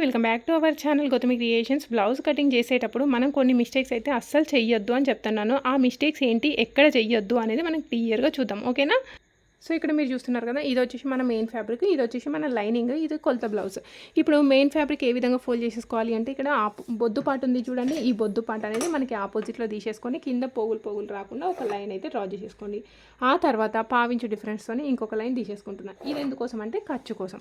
Welcome back to our channel Gautami creations. Blouse cutting చేసేటప్పుడు మనం కొన్ని మిస్టేక్స్ అయితే అస్సలు చెయ్యొద్దు అని చెప్తున్నాను. ఆ మిస్టేక్స్ ఏంటి? ఎక్కడ చెయ్యొద్దు అనేది మనం క్లియర్గా చూద్దాం. ఓకేనా? సో ఇక్కడ మీరు చూస్తున్నారు కదా ఇది వచ్చేసి మన మెయిన్ ఫ్యాబ్రిక్ ఇది వచ్చేసి మన లైనింగ్ ఇది కొలత బ్లౌజ్ ఇప్పుడు మెయిన్ ఫ్యాబ్రిక్ ఏ విధంగా ఫోల్డ్ చేసేసుకోవాలి అంటే ఇక్కడ బొద్దు పాట ఉంది చూడండి. ఈ బొద్దు పాట అనేది మనకి ఆపోజిట్లో తీసేసుకొని కింద పోగులు పోగులు రాకుండా ఒక లైన్ అయితే డ్రా చేసేసుకోండి. ఆ తర్వాత పావించు డిఫరెన్స్తోని ఇంకొక లైన్ తీసేసుకుంటున్నాను ఇది ఎందుకోసం అంటే ఖర్చు కోసం.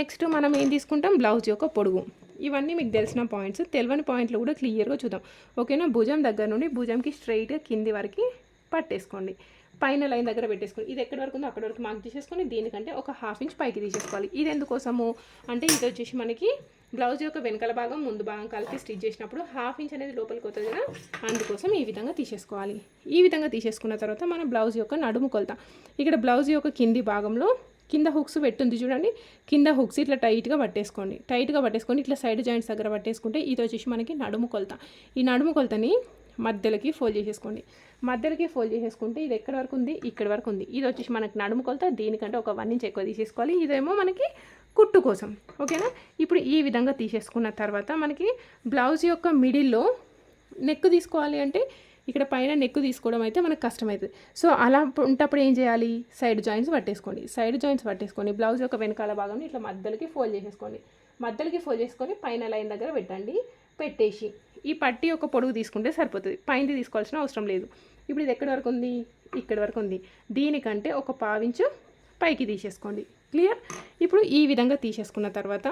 నెక్స్ట్ మనం ఏం తీసుకుంటాం? బ్లౌజ్ యొక్క పొడుగు. ఇవన్నీ మీకు తెలిసిన పాయింట్స్ తెలియని పాయింట్లు కూడా క్లియర్గా చూద్దాం. ఓకేనా భుజం దగ్గర నుండి భుజంకి స్ట్రైట్గా కింది వరకు పట్టేసుకోండి. పైన లైన్ దగ్గర పెట్టేసుకొని ఇది ఎక్కడి వరకు ఉందో అక్కడి వరకు మార్క్ చేసేసుకొని దీనికంటే ఒక హాఫ్ ఇంచ్ పైకి తీసేసుకోవాలి. ఇది ఎందుకోసము అంటే ఇది వచ్చేసి మనకి బ్లౌజ్ యొక్క వెనకాల భాగం ముందు భాగం కలిపి స్టిచ్ చేసినప్పుడు హాఫ్ ఇంచ్ అనేది లోపలికి వస్తుంది కదా అందుకోసం ఈ విధంగా తీసేసుకోవాలి. ఈ విధంగా తీసేసుకున్న తర్వాత మన బ్లౌజ్ యొక్క నడుము కొలత. ఇక్కడ బ్లౌజ్ యొక్క కింది భాగంలో కింద హుక్స్ పెట్టుంది చూడండి. కింద హుక్స్ ఇట్లా టైట్గా పట్టేసుకోండి. టైట్గా పట్టేసుకొని ఇట్లా సైడ్ జాయింట్స్ దగ్గర పట్టేసుకుంటే ఇది వచ్చేసి మనకి నడుము కొలత. ఈ నడుము కొలతని మధ్యలోకి ఫోల్డ్ చేసేసుకోండి. మధ్యలోకి ఫోల్డ్ చేసేసుకుంటే ఇది ఎక్కడి వరకు ఉంది? ఇక్కడ వరకు ఉంది. ఇది వచ్చేసి మనకి నడుము కొలత దీనికంటే ఒక వన్ ఇంచ్ ఎక్కువ తీసేసుకోవాలి. ఇదేమో మనకి కుట్టు కోసం. ఓకేనా? ఇప్పుడు ఈ విధంగా తీసేసుకున్న తర్వాత మనకి బ్లౌజ్ యొక్క మిడిల్లో నెక్ తీసుకోవాలి అంటే ఇక్కడ పైన నెక్ తీసుకోవడం అయితే మనకు కష్టమవుతుంది సో అలా ఉంటప్పుడు ఏం చేయాలి? సైడ్ జాయింట్స్ పట్టేసుకోండి. సైడ్ జాయింట్స్ పట్టేసుకోండి బ్లౌజ్ యొక్క వెనకాల భాగంని ఇట్లా మధ్యలోకి ఫోల్డ్ చేసేసుకోండి. మధ్యలోకి ఫోల్డ్ చేసుకొని పైన లైన్ దగ్గర పెట్టండి. పెట్టేసి ఈ పట్టి ఒక పొడుగు తీసుకుంటే సరిపోతుంది. పైనది తీసుకోవాల్సిన అవసరం లేదు. ఇప్పుడు ఇది ఎక్కడి వరకు ఉంది? ఇక్కడ వరకు ఉంది. దీనికంటే ఒక పావించు పైకి తీసేసుకోండి. క్లియర్ ఇప్పుడు ఈ విధంగా తీసేసుకున్న తర్వాత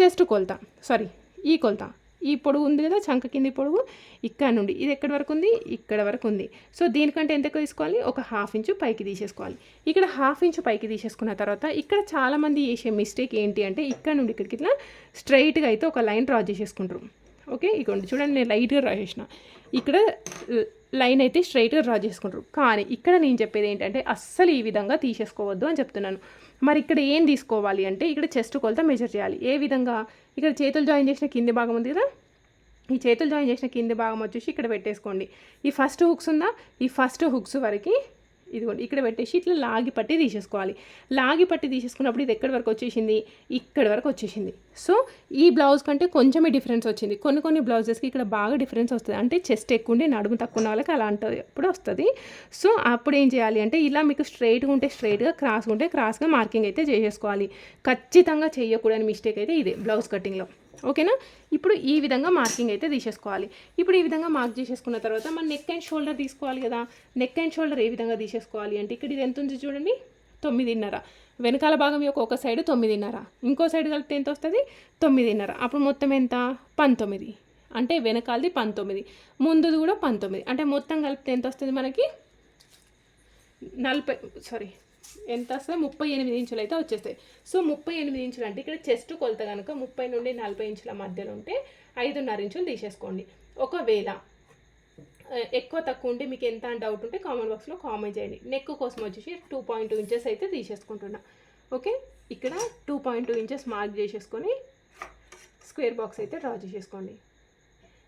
చెస్ట్ కొలత. సారీ ఈ కొలత. ఈ పొడుగు ఉంది కదా చంక కింది పొడుగు. ఇక్కడ నుండి. ఇది ఎక్కడి వరకు ఉంది? ఇక్కడ వరకు ఉంది. సో దీనికంటే ఎంత ఎక్కువ తీసుకోవాలి? ఒక హాఫ్ ఇంచు పైకి తీసేసుకోవాలి. ఇక్కడ హాఫ్ ఇంచు పైకి తీసేసుకున్న తర్వాత ఇక్కడ చాలామంది చేసే మిస్టేక్ ఏంటి అంటే ఇక్కడ నుండి ఇక్కడికి ఇట్లా స్ట్రైట్గా అయితే ఒక లైన్ డ్రా చేసేసుకుంటారు. ఓకే? ఇగోండి చూడండి నేను లైట్గా డ్రా చేసిన. ఇక్కడ లైన్ అయితే స్ట్రైట్గా డ్రా చేసుకుంటారు. కానీ ఇక్కడ నేను చెప్పేది ఏంటంటే అస్సలు ఈ విధంగా తీసేసుకోవద్దు అని చెప్తున్నాను. మరి ఇక్కడ ఏం తీసుకోవాలి అంటే ఇక్కడ చెస్ట్ కొలత మెజర్ చేయాలి. ఏ విధంగా? ఇక్కడ చేతులు జాయిన్ చేసిన కింది భాగం ఉంది కదా? ఈ చేతులు జాయిన్ చేసిన కింది భాగం వచ్చేసి ఇక్కడ పెట్టేసుకోండి. ఈ ఫస్ట్ హుక్స్ ఉందా? ఈ ఫస్ట్ హుక్స్ వరకు ఇదిగోండి ఇక్కడ పెట్టేసి ఇట్లా లాగి పట్టి తీసేసుకోవాలి. లాగి పట్టి తీసేసుకున్నప్పుడు ఇది ఎక్కడి వరకు వచ్చేసింది? ఇక్కడ వరకు వచ్చేసింది. సో ఈ బ్లౌజ్ కంటే కొంచెమే డిఫరెన్స్ వచ్చింది. కొన్ని కొన్ని బ్లౌజెస్కి ఇక్కడ బాగా డిఫరెన్స్ వస్తుంది. అంటే చెస్ట్ ఎక్కువ ఉండి నడుము తక్కువ ఉన్న వాళ్ళకి అలాంటిది అప్పుడు వస్తుంది. సో అప్పుడు ఏం చేయాలి అంటే ఇలా మీకు స్ట్రైట్గా ఉంటే స్ట్రైట్గా క్రాస్గా ఉంటే క్రాస్గా మార్కింగ్ అయితే చేసేసుకోవాలి. ఖచ్చితంగా చేయకూడని మిస్టేక్ అయితే ఇదే బ్లౌజ్ కటింగ్లో ఓకేనా? ఇప్పుడు ఈ విధంగా మార్కింగ్ అయితే తీసేసుకోవాలి. ఇప్పుడు ఈ విధంగా మార్క్ చేసేసుకున్న తర్వాత మన నెక్ అండ్ షోల్డర్ తీసుకోవాలి కదా. నెక్ అండ్ షోల్డర్ ఏ విధంగా తీసేసుకోవాలి అంటే ఇక్కడ ఇది ఎంత ఉంది చూడండి? తొమ్మిదిన్నర. వెనకాల భాగం యొక్క ఒక సైడ్ తొమ్మిదిన్నర. ఇంకో సైడ్ కలిపితే ఎంత వస్తుంది? తొమ్మిదిన్నర. అప్పుడు మొత్తం ఎంత? పంతొమ్మిది. అంటే వెనకాలది పంతొమ్మిది. ముందుది కూడా పంతొమ్మిది. అంటే మొత్తం కలిపితే ఎంత వస్తుంది మనకి? నలభై సారీ ఎంత వస్తుంది ముప్పై ఎనిమిది ఇంచులు అయితే వచ్చేస్తాయి. సో ముప్పై ఎనిమిది ఇంచులు అంటే ఇక్కడ చెస్ట్ కొలత కనుక ముప్పై నుండి నలభై ఇంచుల మధ్యలో ఉంటే ఐదున్నర ఇంచులు తీసేసుకోండి. ఒకవేళ ఎక్కువ తక్కువ ఉంటే మీకు ఎంత అని డౌట్ ఉంటే కామెంట్ బాక్స్లో కామెంట్ చేయండి. నెక్ కోసం వచ్చేసి టూ పాయింట్ టూ ఇంచెస్ అయితే తీసేసుకుంటున్నా. ఓకే ఇక్కడ two point two inches mark చేసేసుకొని స్క్వేర్ బాక్స్ అయితే డ్రా చేసేసుకోండి.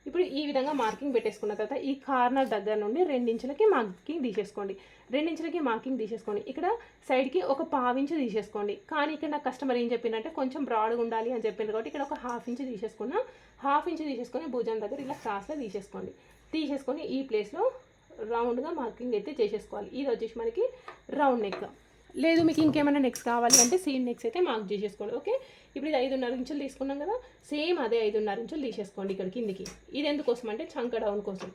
ఇప్పుడు ఈ విధంగా మార్కింగ్ పెట్టేసుకున్న తర్వాత ఈ కార్నర్ దగ్గర నుండి రెండించులకి మార్కింగ్ తీసేసుకోండి. రెండించులకి మార్కింగ్ తీసేసుకోండి. ఇక్కడ సైడ్కి ఒక పావించు తీసేసుకోండి. కానీ ఇక్కడ నా కస్టమర్ ఏం చెప్పిందంటే కొంచెం బ్రాడ్గా ఉండాలి అని చెప్పింది కాబట్టి ఇక్కడ ఒక హాఫ్ ఇంచ్ తీసేసుకున్నా హాఫ్ ఇంచ్ తీసేసుకొని భుజం దగ్గర ఇలా క్రాస్లో తీసేసుకోండి. తీసేసుకొని ఈ ప్లేస్లో రౌండ్గా మార్కింగ్ అయితే చేసేసుకోవాలి. ఇది వచ్చేసి మనకి రౌండ్ నెక్ లేదు మీకు ఇంకేమైనా నెక్స్ కావాలి అంటే సేమ్ నెక్స్ అయితే మార్క్ చేసేసుకోండి ఓకే ఇప్పుడు ఇది ఐదున్నర ఇంచులు తీసుకున్నాం కదా సేమ్ అదే ఐదున్నర ఇంచులు తీసేసుకోండి ఇక్కడ కిందికి. ఇది ఎందుకోసం అంటే చంక డౌన్ కోసం.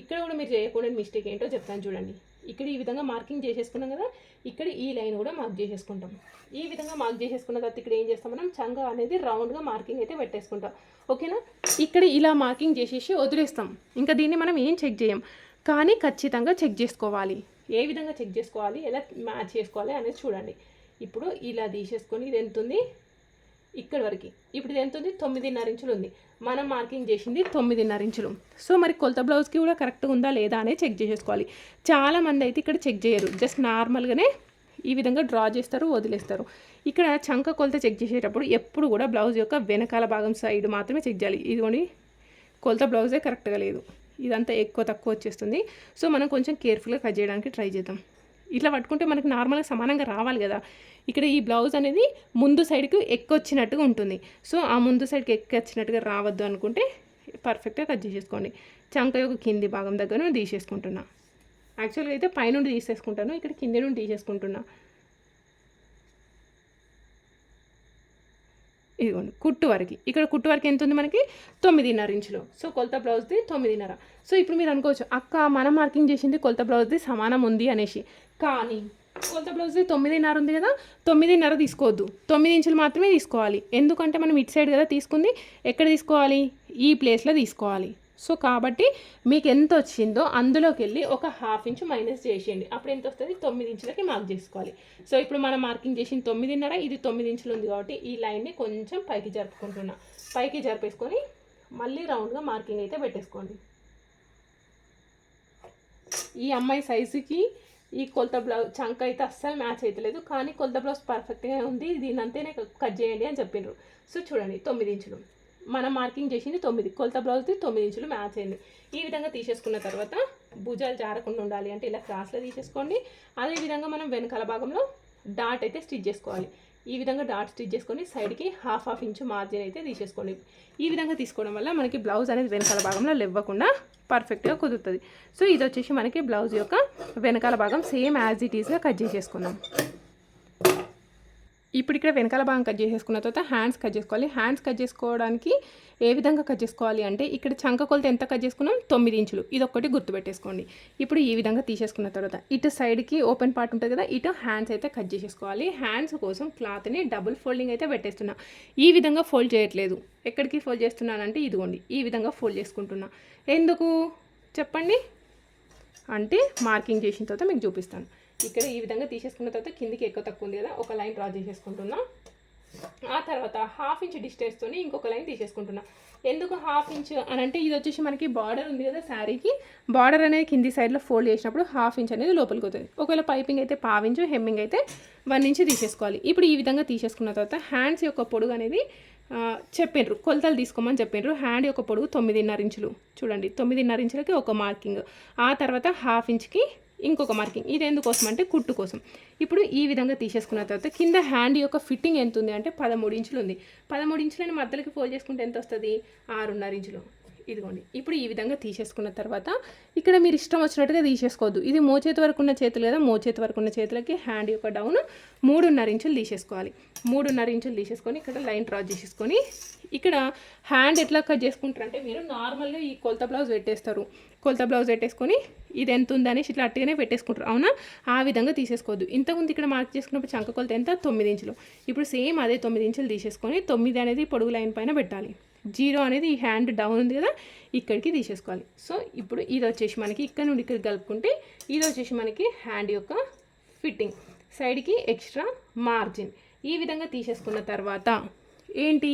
ఇక్కడ కూడా మీరు చేయకూడని మిస్టేక్ ఏంటో చెప్తాను చూడండి. ఇక్కడ ఈ విధంగా మార్కింగ్ చేసేసుకున్నాం కదా ఇక్కడ ఈ లైన్ కూడా మార్క్ చేసేసుకుంటాం. ఈ విధంగా మార్క్ చేసేసుకున్న తర్వాత ఇక్కడ ఏం చేస్తాం మనం? చంక అనేది రౌండ్గా మార్కింగ్ అయితే పెట్టేసుకుంటాం. ఓకేనా ఇక్కడ ఇలా మార్కింగ్ చేసేసి వదిలేస్తాం. ఇంకా దీన్ని మనం ఏం చెక్ చేయం? కానీ ఖచ్చితంగా చెక్ చేసుకోవాలి. ఏ విధంగా చెక్ చేసుకోవాలి ఎలా మ్యాచ్ చేసుకోవాలి అనేది చూడండి. ఇప్పుడు ఇలా తీసేసుకొని ఇది ఎంత ఉంది ఇక్కడ వరకు. ఇప్పుడు ఇది ఎంత ఉంది తొమ్మిదిన్నర ఇంచులు ఉంది. మనం మార్కింగ్ చేసింది తొమ్మిదిన్నర ఇంచులు. సో మరి కొలత బ్లౌజ్కి కూడా కరెక్ట్గా ఉందా లేదా అనేది చెక్ చేసేసుకోవాలి. చాలామంది అయితే ఇక్కడ చెక్ చేయరు. జస్ట్ నార్మల్గానే ఈ విధంగా డ్రా చేస్తారు వదిలేస్తారు. ఇక్కడ చంక కొలత చెక్ చేసేటప్పుడు ఎప్పుడు కూడా బ్లౌజ్ యొక్క వెనకాల భాగం సైడ్ మాత్రమే చెక్ చేయాలి. ఇదిగోండి కొలత బ్లౌజే కరెక్ట్గా లేదు. ఇదంతా ఎక్కువ తక్కువ వచ్చేస్తుంది. సో మనం కొంచెం కేర్ఫుల్గా కట్ చేయడానికి ట్రై చేద్దాం. ఇట్లా పట్టుకుంటే మనకి నార్మల్గా సమానంగా రావాలి కదా. ఇక్కడ ఈ బ్లౌజ్ అనేది ముందు సైడ్కి ఎక్కొచ్చినట్టుగా ఉంటుంది. సో ఆ ముందు సైడ్కి ఎక్కొచ్చినట్టుగా రావద్దు అనుకుంటే పర్ఫెక్ట్గా కట్ చేసేసుకోండి. చంక యొక్క కింది భాగం దగ్గర తీసేసుకుంటున్నా. యాక్చువల్గా అయితే పైనుండి తీసేసుకుంటాను. ఇక్కడ కింది నుండి తీసేసుకుంటున్నా. ఇదిగోండి కుట్టు వరకు. ఇక్కడ కుట్టు వరకు ఎంత ఉంది మనకి? తొమ్మిదిన్నర ఇంచులు. సో కొలత బ్లౌజ్ది తొమ్మిదిన్నర. సో ఇప్పుడు మీరు అనుకోవచ్చు అక్క మనం మార్కింగ్ చేసింది కొలత బ్లౌజ్ది సమానం ఉంది అనేసి. కానీ కొలత బ్లౌజ్ది తొమ్మిదిన్నర ఉంది కదా తొమ్మిదిన్నర తీసుకోవద్దు. తొమ్మిది ఇంచులు మాత్రమే తీసుకోవాలి. ఎందుకంటే మనం ఇటు సైడ్ కదా తీసుకుంది ఎక్కడ తీసుకోవాలి? ఈ ప్లేస్లో తీసుకోవాలి. సో కాబట్టి మీకు ఎంత వచ్చిందో అందులోకి వెళ్ళి ఒక హాఫ్ ఇంచ్ మైనస్ చేసేయండి. అప్పుడు ఎంత వస్తుంది? తొమ్మిది ఇంచులకి మార్క్ చేసుకోవాలి. సో ఇప్పుడు మనం మార్కింగ్ చేసిన తొమ్మిదిన్నర ఇది తొమ్మిది ఇంచులు ఉంది కాబట్టి ఈ లైన్ని కొంచెం పైకి జరుపుకుంటున్నా. పైకి జరిపేసుకొని మళ్ళీ రౌండ్గా మార్కింగ్ అయితే పెట్టేసుకోండి. ఈ అమ్మాయి సైజుకి ఈ కొలత బ్లౌజ్ చంక అయితే అస్సలు మ్యాచ్ అవుతలేదు కానీ కొలత బ్లౌజ్ పర్ఫెక్ట్గా ఉంది. దీని అంతేనే కట్ చేయండి అని చెప్పిండ్రు సో చూడండి తొమ్మిది ఇంచులు. మనం మార్కింగ్ చేసింది తొమ్మిది. కొలత బ్లౌజ్ది తొమ్మిది ఇంచులు మ్యాచ్ అయింది. ఈ విధంగా తీసేసుకున్న తర్వాత భుజాలు జారకుండా ఉండాలి అంటే ఇలా క్రాస్లో తీసేసుకోండి. అదేవిధంగా మనం వెనకాల భాగంలో డాట్ అయితే స్టిచ్ చేసుకోవాలి. ఈ విధంగా డాట్ స్టిచ్ చేసుకొని సైడ్కి హాఫ్ హాఫ్ ఇంచు మార్జిన్ అయితే తీసేసుకోండి. ఈ విధంగా తీసుకోవడం వల్ల మనకి బ్లౌజ్ అనేది వెనకాల భాగంలో లేవ్వకుండా పర్ఫెక్ట్గా కుదురుతుంది. సో ఇది వచ్చేసి మనకి బ్లౌజ్ యొక్క వెనకాల భాగం సేమ్ యాజ్ ఇట్ ఈస్గా కట్ చేసేసుకుందాం. ఇప్పుడు ఇక్కడ వెనకాల భాగం కట్ చేసేసుకున్న తర్వాత హ్యాండ్స్ కట్ చేసుకోవాలి. హ్యాండ్స్ కట్ చేసుకోవడానికి ఏ విధంగా కట్ చేసుకోవాలి అంటే ఇక్కడ చంక కొలత ఎంత కట్ చేసుకున్నాం? తొమ్మిది ఇంచులు. ఇది ఒక్కటి గుర్తుపెట్టేసుకోండి. ఇప్పుడు ఈ విధంగా తీసేసుకున్న తర్వాత ఇటు సైడ్కి ఓపెన్ పార్ట్ ఉంటుంది కదా ఇటు హ్యాండ్స్ అయితే కట్ చేసేసుకోవాలి. హ్యాండ్స్ కోసం క్లాత్ని డబుల్ ఫోల్డింగ్ అయితే పెట్టేస్తున్నా. ఈ విధంగా ఫోల్డ్ చేయట్లేదు. ఎక్కడికి ఫోల్డ్ చేస్తున్నానంటే ఇదిగోండి ఈ విధంగా ఫోల్డ్ చేసుకుంటున్నా. ఎందుకు? చెప్పండి. అంటే మార్కింగ్ చేసిన తర్వాత మీకు చూపిస్తాను. ఇక్కడ ఈ విధంగా తీసేసుకున్న తర్వాత కిందికి ఎక్కువ తక్కువ ఉంది కదా ఒక లైన్ డ్రా చేసేసుకుంటున్నాం. ఆ తర్వాత హాఫ్ ఇంచ్ డిస్టెన్స్తో ఇంకొక లైన్ తీసేసుకుంటున్నా. ఎందుకు హాఫ్ ఇంచ్ అని అంటే ఇది వచ్చేసి మనకి బార్డర్ ఉంది కదా శారీకి. బార్డర్ అనేది కింది సైడ్లో ఫోల్డ్ చేసినప్పుడు హాఫ్ ఇంచ్ అనేది లోపలికి అవుతుంది ఒకవేళ పైపింగ్ అయితే పావించు హెమ్మింగ్ అయితే వన్ ఇంచ్ తీసేసుకోవాలి. ఇప్పుడు ఈ విధంగా తీసేసుకున్న తర్వాత హ్యాండ్స్ యొక్క పొడుగు అనేది చెప్పిండ్రు కొలతలు తీసుకోమని చెప్పిండ్రు హ్యాండ్ యొక్క పొడుగు తొమ్మిదిన్నర ఇంచులు. చూడండి తొమ్మిదిన్నర ఇంచులకి ఒక మార్కింగ్ ఆ తర్వాత హాఫ్ ఇంచ్కి ఇంకొక మార్కింగ్. ఇది ఎందుకోసం అంటే కుట్టు కోసం. ఇప్పుడు ఈ విధంగా తీసేసుకున్న తర్వాత కింద హ్యాండ్ యొక్క ఫిట్టింగ్ ఎంత ఉంది అంటే పదమూడు ఇంచులు ఉంది. పదమూడు ఇంచులని మధ్యలోకి ఫోల్డ్ చేసుకుంటే ఎంత వస్తుంది? ఆరున్నర ఇంచులు. ఇదిగోండి. ఇప్పుడు ఈ విధంగా తీసేసుకున్న తర్వాత ఇక్కడ మీరు ఇష్టం వచ్చినట్టుగా తీసేసుకోవద్దు. ఇది మోచేతి వరకు ఉన్న చేతులు కదా మోచేతి వరకు ఉన్న చేతులకి హ్యాండ్ యొక్క డౌన్ మూడున్నర ఇంచులు తీసేసుకోవాలి. మూడున్నర ఇంచులు తీసేసుకొని ఇక్కడ లైన్ డ్రా చేసేసుకొని ఇక్కడ హ్యాండ్ ఎట్లా కట్ చేసుకుంటారంటే మీరు నార్మల్గా ఈ కొలత బ్లౌజ్ పెట్టేస్తారు. కొలత బ్లౌజ్ పెట్టేసుకొని ఇది ఎంత ఉందనేసి ఇట్లా అట్టుగానే పెట్టేసుకుంటారు. అవునా? ఆ విధంగా తీసేసుకోవద్దు. ఇంతకుముందు ఇక్కడ మార్క్ చేసుకున్నప్పుడు చంక కొలత ఎంత? తొమ్మిది ఇంచులు. ఇప్పుడు సేమ్ అదే తొమ్మిది ఇంచులు తీసేసుకొని తొమ్మిది అనేది పొడుగు లైన్ పైన పెట్టాలి. జీరో అనేది ఈ హ్యాండ్ డౌన్ ఉంది కదా ఇక్కడికి తీసేసుకోవాలి. సో ఇప్పుడు ఇది వచ్చేసి మనకి ఇక్కడ నుండి ఇక్కడ కలుపుకుంటే ఇది వచ్చేసి మనకి హ్యాండ్ యొక్క ఫిట్టింగ్. సైడ్కి ఎక్స్ట్రా మార్జిన్. ఈ విధంగా తీసేసుకున్న తర్వాత ఏంటి?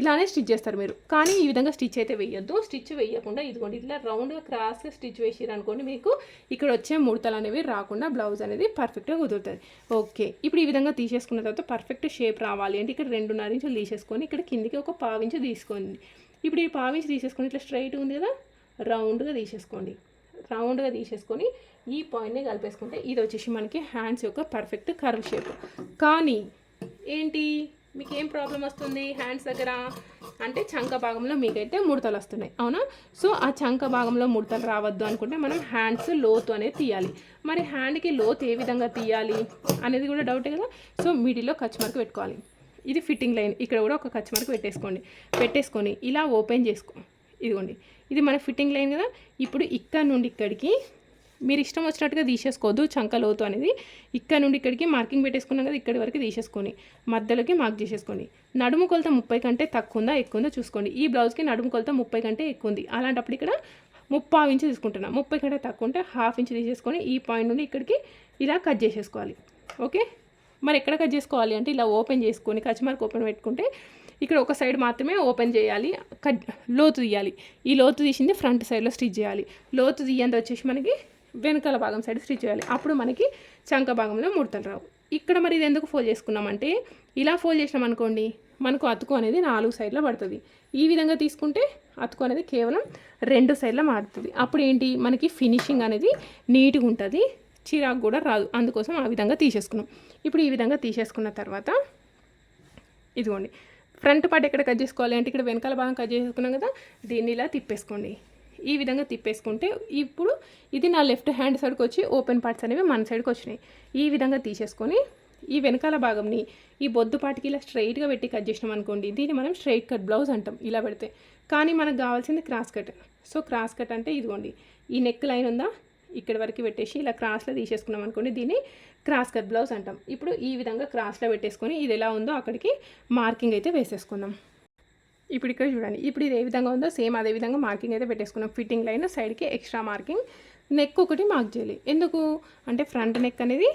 ఇలానే స్టిచ్ చేస్తారు మీరు. కానీ ఈ విధంగా స్టిచ్ అయితే వేయొద్దు. స్టిచ్ వేయకుండా ఇదిగోండి ఇట్లా రౌండ్గా క్రాస్గా స్టిచ్ వేసిరనుకోండి మీకు ఇక్కడ వచ్చే ముడతలు అనేవి రాకుండా బ్లౌజ్ అనేది పర్ఫెక్ట్గా కుదురుతుంది. ఓకే. ఇప్పుడు ఈ విధంగా తీసేసుకున్న తర్వాత పర్ఫెక్ట్ షేప్ రావాలి. అంటే ఇక్కడ రెండున్నర ఇంచులు తీసేసుకొని ఇక్కడ కిందికి ఒక పావించు తీసుకోండి. ఇప్పుడు ఈ పావించి తీసేసుకొని ఇట్లా స్ట్రైట్ ఉంది కదా రౌండ్గా తీసేసుకోండి. రౌండ్గా తీసేసుకొని ఈ పాయింట్ని కలిపేసుకుంటే ఇది వచ్చేసి మనకి హ్యాండ్స్ యొక్క పర్ఫెక్ట్ కర్వ్ షేప్ కానీ ఏంటి? మీకు ఏం ప్రాబ్లం వస్తుంది? హ్యాండ్స్ దగ్గర అంటే చంక భాగంలో మీకైతే ముడతలు వస్తున్నాయి అవునా? సో ఆ చంక భాగంలో ముడతలు రావద్దు అనుకుంటే మనం హ్యాండ్స్ లోతు అనేది తీయాలి. మరి హ్యాండ్కి లోతు ఏ విధంగా తీయాలి అనేది కూడా డౌటే కదా? సో మీడిలో ఖర్చు మార్క్ పెట్టుకోవాలి. ఇది ఫిట్టింగ్ లైన్ ఇక్కడ కూడా ఒక ఖర్చు మార్క్ పెట్టేసుకోండి. పెట్టేసుకొని ఇలా ఓపెన్ చేసుకో. ఇదిగోండి. ఇది మన ఫిట్టింగ్ లైన్ కదా? ఇప్పుడు ఇక్కడ నుండి ఇక్కడికి మీరు ఇష్టం వచ్చినట్టుగా తీసేసుకోవద్దు చంక లోతు అనేది. ఇక్కడ నుండి ఇక్కడికి మార్కింగ్ పెట్టేసుకున్నాం కదా ఇక్కడి వరకు తీసేసుకొని మధ్యలోకి మార్క్ చేసేసుకోండి నడుము కొలత ముప్పై కంటే తక్కువ ఉందా ఎక్కువ ఉందా చూసుకోండి. ఈ బ్లౌజ్కి నడుము కొలత ముప్పై కంటే ఎక్కువ ఉంది అలాంటప్పుడు ఇక్కడ ముప్పావు ఇంచు తీసుకుంటున్నా. ముప్పై కంటే తక్కువ ఉంటే హాఫ్ ఇంచు తీసేసుకొని ఈ పాయింట్ నుండి ఇక్కడికి ఇలా కట్ చేసేసుకోవాలి. ఓకే? మరి ఎక్కడ కట్ చేసుకోవాలి అంటే ఇలా ఓపెన్ చేసుకొని కస్టమర్కి ఓపెన్ పెట్టుకుంటే ఇక్కడ ఒక సైడ్ మాత్రమే ఓపెన్ చేయాలి. కట్ లోతు తీయాలి. ఈ లోతు తీసింది ఫ్రంట్ సైడ్లో స్టిచ్ చేయాలి. లోతు తీయంత వచ్చేసి మనకి వెనకాల భాగం సైడ్ స్టిచ్ చేయాలి. అప్పుడు మనకి చంక భాగంలో ముడతలు రావు. ఇక్కడ మరి ఇది ఎందుకు ఫోల్డ్ చేసుకున్నామంటే ఇలా ఫోల్డ్ చేసినాం అనుకోండి మనకు అతుకు అనేది నాలుగు సైడ్లో పడుతుంది. ఈ విధంగా తీసుకుంటే అతుకు అనేది కేవలం రెండు సైడ్లో మారుతుంది. అప్పుడు ఏంటి? మనకి ఫినిషింగ్ అనేది నీట్గా ఉంటుంది చిరాకు కూడా రాదు. అందుకోసం ఆ విధంగా తీసేసుకున్నాం. ఇప్పుడు ఈ విధంగా తీసేసుకున్న తర్వాత ఇదిగోండి. ఫ్రంట్ పార్ట్ ఎక్కడ కట్ చేసుకోవాలి అంటే ఇక్కడ వెనకాల భాగం కట్ చేసుకున్నాం కదా దీన్ని ఇలా తిప్పేసుకోండి. ఈ విధంగా తిప్పేసుకుంటే ఇప్పుడు ఇది నా లెఫ్ట్ హ్యాండ్ సైడ్కి వచ్చి ఓపెన్ పార్ట్స్ అనేవి మన సైడ్కి వచ్చినాయి. ఈ విధంగా తీసేసుకొని ఈ వెనకాల భాగంని ఈ బొద్దుపాటికి ఇలా స్ట్రైట్గా పెట్టి కట్ చేసినాం అనుకోండి దీన్ని మనం స్ట్రైట్ కట్ బ్లౌజ్ అంటాం ఇలా పెడితే. కానీ మనకు కావాల్సింది cross cut. So cross cut అంటే ఇదిగోండి ఈ నెక్ లైన్ ఉందా? ఇక్కడ వరకు పెట్టేసి ఇలా క్రాస్లో తీసేసుకున్నాం అనుకోండి దీన్ని క్రాస్ కట్ బ్లౌజ్ అంటాం. ఇప్పుడు ఈ విధంగా క్రాస్లో పెట్టేసుకొని ఇది ఎలా ఉందో అక్కడికి మార్కింగ్ అయితే వేసేసుకుందాం. ఇప్పుడు ఇక్కడ చూడండి. ఇప్పుడు ఇది ఏ విధంగా ఉందో సేమ్ అదే విధంగా మార్కింగ్ అయితే పెట్టేసుకున్నాం. ఫిట్టింగ్ లైన్ సైడ్కి ఎక్స్ట్రా మార్కింగ్ నెక్ ఒకటి మార్క్ చేయాలి. ఎందుకు? అంటే ఫ్రంట్ నెక్ అనేది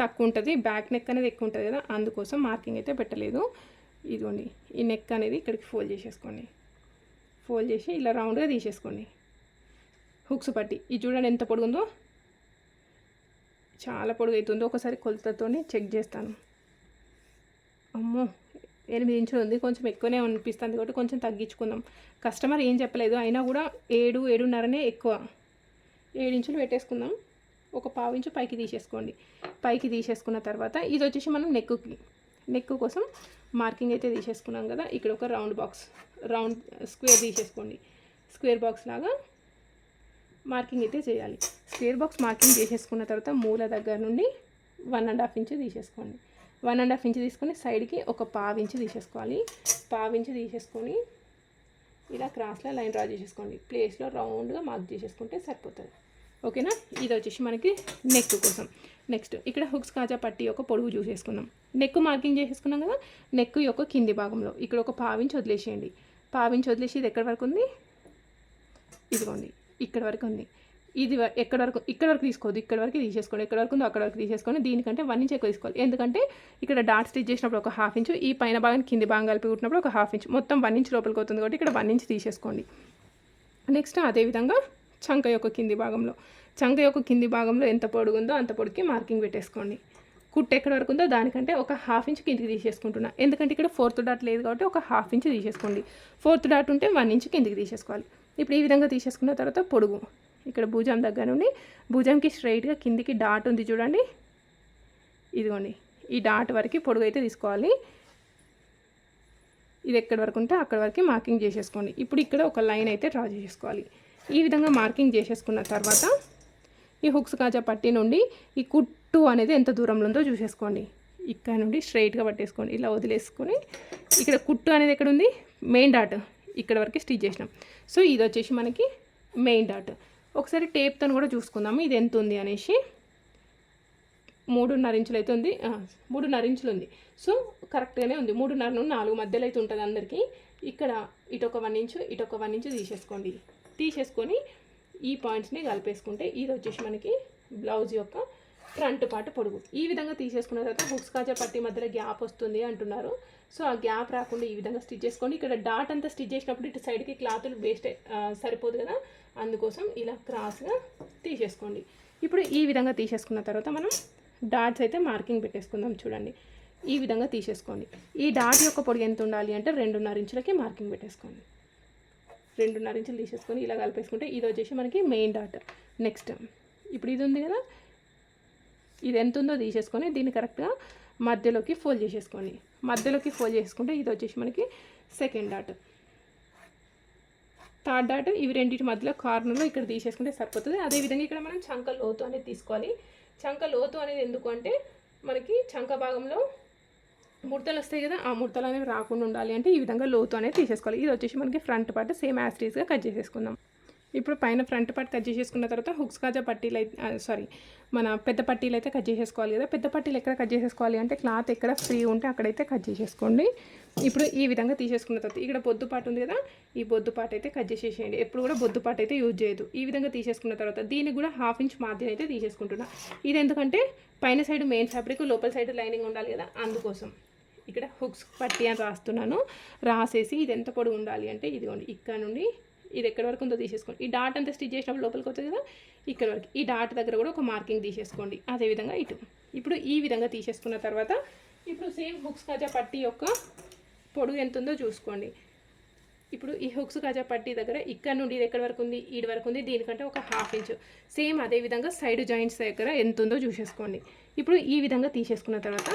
తక్కువ ఉంటుంది బ్యాక్ నెక్ అనేది ఎక్కువ ఉంటుంది కదా. అందుకోసం మార్కింగ్ అయితే పెట్టలేదు. ఇదిగోండి. ఈ నెక్ అనేది ఇక్కడికి ఫోల్డ్ చేసేసుకోండి. ఫోల్డ్ చేసి ఇలా రౌండ్గా తీసేసుకోండి. హుక్స్ పట్టి. ఇది చూడండి ఎంత పొడుగుందో చాలా పొడుగు అవుతుందో ఒకసారి కొలతతో చెక్ చేస్తాను. అమ్మో ఎనిమిది ఇంచులు ఉంది కొంచెం ఎక్కువనే అనిపిస్తుంది కాబట్టి కొంచెం తగ్గించుకుందాం. కస్టమర్ ఏం చెప్పలేదు అయినా కూడా ఏడు ఏడున్నరనే ఎక్కువ. ఏడు ఇంచులు పెట్టేసుకుందాం. ఒక పావు ఇంచు పైకి తీసేసుకోండి. పైకి తీసేసుకున్న తర్వాత ఇది వచ్చేసి మనం నెక్కుకి. నెక్ కోసం మార్కింగ్ అయితే తీసేసుకున్నాం కదా ఇక్కడ ఒక రౌండ్ బాక్స్ రౌండ్ స్క్వేర్ తీసేసుకోండి. స్క్వేర్ బాక్స్ లాగా మార్కింగ్ అయితే చేయాలి. స్క్వేర్ బాక్స్ మార్కింగ్ చేసేసుకున్న తర్వాత మూల దగ్గర నుండి వన్ అండ్ హాఫ్ ఇంచ్ తీసేసుకోండి. వన్ అండ్ హాఫ్ ఇంచ్ తీసుకొని సైడ్కి ఒక పావు తీసేసుకోవాలి. పావు తీసేసుకొని ఇలా క్రాస్లో లైన్ డ్రా చేసేసుకోండి. ప్లేస్లో రౌండ్గా మార్క్ చేసేసుకుంటే సరిపోతుంది. ఓకేనా? ఇది వచ్చేసి మనకి నెక్ కోసం. నెక్స్ట్ ఇక్కడ హుక్స్ కాజా పట్టి యొక్క పొడుగు చూసేసుకుందాం. నెక్ మార్కింగ్ చేసేసుకున్నాం కదా? నెక్ యొక్క కింది భాగంలో. ఇక్కడ ఒక పావించి వదిలేసేయండి. పావించి వదిలేసి ఇది ఎక్కడి వరకు ఉంది? ఇదిగోండి. ఇక్కడ వరకు ఉంది. ఇది ఎక్కడ వరకు ఇక్కడ వరకు తీసుకోవద్దు ఇక్కడ వరకు తీసేసుకోండి ఎక్కడ వరకు ఉందో అక్కడ వరకు తీసేసుకొని దీనికంటే వన్ ఇంచ్ ఎక్కువ తీసుకోవాలి. ఎందుకంటే ఇక్కడ డాట్ స్టిచ్ చేసినప్పుడు ఒక హాఫ్ ఇంచు ఈ పైన భాగం కింది భాగం కలిపి కుట్టినప్పుడు ఒక హాఫ్ ఇంచ్. మొత్తం వన్ ఇంచ్ లోపలికి అవుతుంది కాబట్టి ఇక్కడ వన్ ఇంచ్ తీసేసుకోండి. నెక్స్ట్ అదేవిధంగా చంక యొక్క కింది భాగంలో. చంక యొక్క కింది భాగంలో ఎంత పొడుగు ఉందో అంత పొడుగుకి మార్కింగ్ పెట్టేసుకోండి. కుట్టు ఎక్కడ వరకు ఉందో దానికంటే ఒక హాఫ్ ఇంచ్ కిందికి తీసేసుకుంటున్నా. ఎందుకంటే ఇక్కడ ఫోర్త్ డాట్ లేదు కాబట్టి ఒక హాఫ్ ఇంచ్ తీసేసుకోండి. ఫోర్త్ డాట్ ఉంటే వన్ ఇంచ్ కిందికి తీసేసుకోవాలి. ఇప్పుడు ఈ విధంగా తీసేసుకున్న తర్వాత పొడుగు. ఇక్కడ భుజం దగ్గర నుండి. భుజంకి స్ట్రైట్గా కిందికి డాట్ ఉంది చూడండి. ఇదిగోండి. ఈ డాట్ వరకు పొడుగు అయితే తీసుకోవాలి. ఇది ఎక్కడి వరకు ఉంటే అక్కడ వరకు మార్కింగ్ చేసేసుకోండి. ఇప్పుడు ఇక్కడ ఒక లైన్ అయితే డ్రా చేసేసుకోవాలి. ఈ విధంగా మార్కింగ్ చేసేసుకున్న తర్వాత ఈ హుక్స్ కాజా పట్టి నుండి ఈ కుట్టు అనేది ఎంత దూరంలో ఉందో చూసేసుకోండి. ఇక్కడ నుండి స్ట్రైట్గా పట్టేసుకోండి. ఇలా వదిలేసుకొని ఇక్కడ కుట్టు అనేది ఎక్కడ ఉంది? Main dot. ఇక్కడ వరకు స్టిచ్ చేసినాం. సో ఇది వచ్చేసి మనకి మెయిన్ డాట్. ఒకసారి టేప్తో కూడా చూసుకుందాము. ఇది ఎంత ఉంది అనేసి? మూడున్నర ఇంచులు అయితే ఉంది. మూడున్నర ఇంచులు ఉంది. సో కరెక్ట్గానే ఉంది. మూడున్నర నుండి నాలుగు మధ్యలో అయితే ఉంటుంది అందరికీ. ఇక్కడ ఇటు ఒక వన్ ఇంచు ఇటు ఒక వన్ ఇంచు తీసేసుకోండి. తీసేసుకొని ఈ పాయింట్స్ని కలిపేసుకుంటే ఇది వచ్చేసి మనకి బ్లౌజ్ యొక్క ఫ్రంట్ పార్ట్ పొడుగు. ఈ విధంగా తీసేసుకున్న తర్వాత హుక్స్ కాజా పట్టి మధ్యలో గ్యాప్ వస్తుంది అంటున్నారు. సో ఆ గ్యాప్ రాకుండా ఈ విధంగా స్టిచ్ చేసుకోండి. ఇక్కడ డాట్ అంతా స్టిచ్ చేసినప్పుడు ఇటు సైడ్కి క్లాతులు వేస్ట్ సరిపోదు కదా? అందుకోసం ఇలా క్రాస్గా తీసేసుకోండి. ఇప్పుడు ఈ విధంగా తీసేసుకున్న తర్వాత మనం డాట్స్ అయితే మార్కింగ్ పెట్టేసుకుందాం చూడండి. ఈ విధంగా తీసేసుకోండి. ఈ డాట్ యొక్క పొడి ఎంత ఉండాలి అంటే రెండున్నర ఇంచులకి మార్కింగ్ పెట్టేసుకోండి. రెండున్నర ఇంచులు తీసేసుకొని ఇలా కలిపేసుకుంటే ఇది వచ్చేసి మనకి మెయిన్ డాట్. నెక్స్ట్ ఇప్పుడు ఇది ఉంది కదా? ఇది ఎంత ఉందో తీసేసుకొని దీన్ని కరెక్ట్గా మధ్యలోకి ఫోల్డ్ చేసేసుకోండి. మధ్యలోకి ఫోల్డ్ చేసుకుంటే ఇది వచ్చేసి మనకి సెకండ్ డాట్. థర్డ్ డాట్ ఇవి రెండింటి మధ్యలో కార్నర్లో ఇక్కడ తీసేసుకుంటే సరిపోతుంది. అదేవిధంగా ఇక్కడ మనం చంక లోతు అనేది తీసుకోవాలి. చంక లోతు అనేది ఎందుకు అంటే మనకి చంక భాగంలో ముడతలు వస్తాయి కదా ఆ ముడతలు అనేవి రాకుండా ఉండాలి అంటే ఈ విధంగా లోతు అనేది తీసేసుకోవాలి. ఇది వచ్చేసి మనకి ఫ్రంట్ పార్ట్ సేమ్ యాస్ట్రీస్గా కట్ చేసేసుకుందాం. ఇప్పుడు పైన ఫ్రంట్ పార్ట్ కట్ చేసేసుకున్న తర్వాత హుక్స్ కాజా పట్టీలు అయితే సారీ మన పెద్ద పట్టీలు అయితే కట్ చేసేసుకోవాలి కదా. పెద్ద పట్టీలు ఎక్కడ కట్ చేసేసుకోవాలి అంటే క్లాత్ ఎక్కడ ఫ్రీ ఉంటే అక్కడైతే కట్ చేసేసుకోండి. ఇప్పుడు ఈ విధంగా తీసేసుకున్న తర్వాత ఇక్కడ బొద్దుపాటు ఉంది కదా. ఈ బొద్దుపాటు అయితే కట్ చేసేసేయండి. ఎప్పుడు కూడా బొద్దుపాటు అయితే యూజ్ చేయదు ఈ విధంగా తీసేసుకున్న తర్వాత దీనికి కూడా హాఫ్ ఇంచ్ మార్జిన్ అయితే తీసేసుకుంటున్నా. ఇది ఎందుకంటే పైన సైడ్ మెయిన్ ఫ్యాబ్రిక్ లోపల సైడ్ లైనింగ్ ఉండాలి కదా. అందుకోసం ఇక్కడ హుక్స్ పట్టి అని రాస్తున్నాను. రాసేసి ఇది ఎంత పొడవు ఉండాలి అంటే ఇదిగోండి. ఇక్కడ నుండి ఇది ఎక్కడి వరకు ఉందో తీసేసుకోండి. ఈ డాట్ అంతా స్టిచ్ చేసినప్పుడు లోపలికి వస్తుంది కదా ఇక్కడ వరకు. ఈ డాట్ దగ్గర కూడా ఒక మార్కింగ్ తీసేసుకోండి. అదేవిధంగా ఇటు. ఇప్పుడు ఈ విధంగా తీసేసుకున్న తర్వాత ఇప్పుడు సేమ్ హుక్స్ కాజా పట్టి యొక్క పొడుగు ఎంత ఉందో చూసుకోండి. ఇప్పుడు ఈ హుక్స్ కాజా పట్టీ దగ్గర ఇక్కడ నుండి ఇది ఎక్కడి వరకు ఉంది ఈడి వరకు ఉంది దీనికంటే ఒక హాఫ్ ఇంచ్. సేమ్ అదే విధంగా సైడ్ జాయింట్స్ దగ్గర ఎంత ఉందో చూసేసుకోండి. ఇప్పుడు ఈ విధంగా తీసేసుకున్న తర్వాత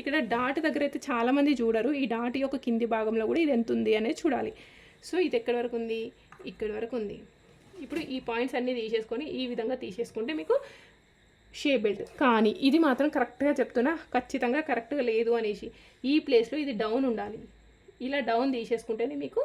ఇక్కడ డాట్ దగ్గర అయితే చాలామంది చూడరు ఈ డాట్ యొక్క కింది భాగంలో కూడా ఇది ఎంత ఉంది అనేది చూడాలి. సో ఇది ఎక్కడి వరకు ఉంది? ఇక్కడి వరకు ఉంది. ఇప్పుడు ఈ పాయింట్స్ అన్నీ తీసేసుకొని ఈ విధంగా తీసేసుకుంటే మీకు షే బెల్ట్. కానీ ఇది మాత్రం కరెక్ట్గా చెప్తున్నా ఖచ్చితంగా కరెక్ట్గా లేదు అనేసి. ఈ ప్లేస్లో ఇది డౌన్ ఉండాలి. ఇలా డౌన్ తీసేసుకుంటేనే మీకు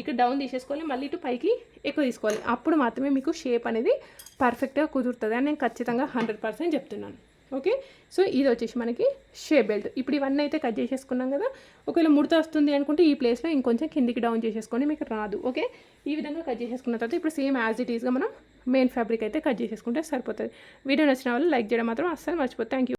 ఇక్కడ డౌన్ తీసేసుకోవాలి మళ్ళీ ఇటు పైకి ఎక్కువ తీసుకోవాలి. అప్పుడు మాత్రమే మీకు షేప్ అనేది పర్ఫెక్ట్గా కుదురుతుంది అని నేను ఖచ్చితంగా హండ్రెడ్ పర్సెంట్ చెప్తున్నాను. ఓకే? సో ఇది వచ్చేసి మనకి షేప్ బెల్ట్. ఇప్పుడు ఇవన్నీ అయితే కట్ చేసేసుకున్నాం కదా ఒకవేళ ముడత వస్తుంది అనుకుంటే ఈ ప్లేస్లో ఇంకొంచెం కిందికి డౌన్ చేసేసుకోండి మీకు రాదు ఓకే? ఈ విధంగా కట్ చేసేసుకున్న తర్వాత ఇప్పుడు సేమ్ యాజ్ ఇట్ ఈస్గా మనం మెయిన్ ఫ్యాబ్రిక్ అయితే కట్ చేసేసుకుంటే సరిపోతుంది. వీడియో నచ్చిన వాళ్ళు లైక్ చేయడం మాత్రం అస్సలు మర్చిపోతే థ్యాంక్ యూ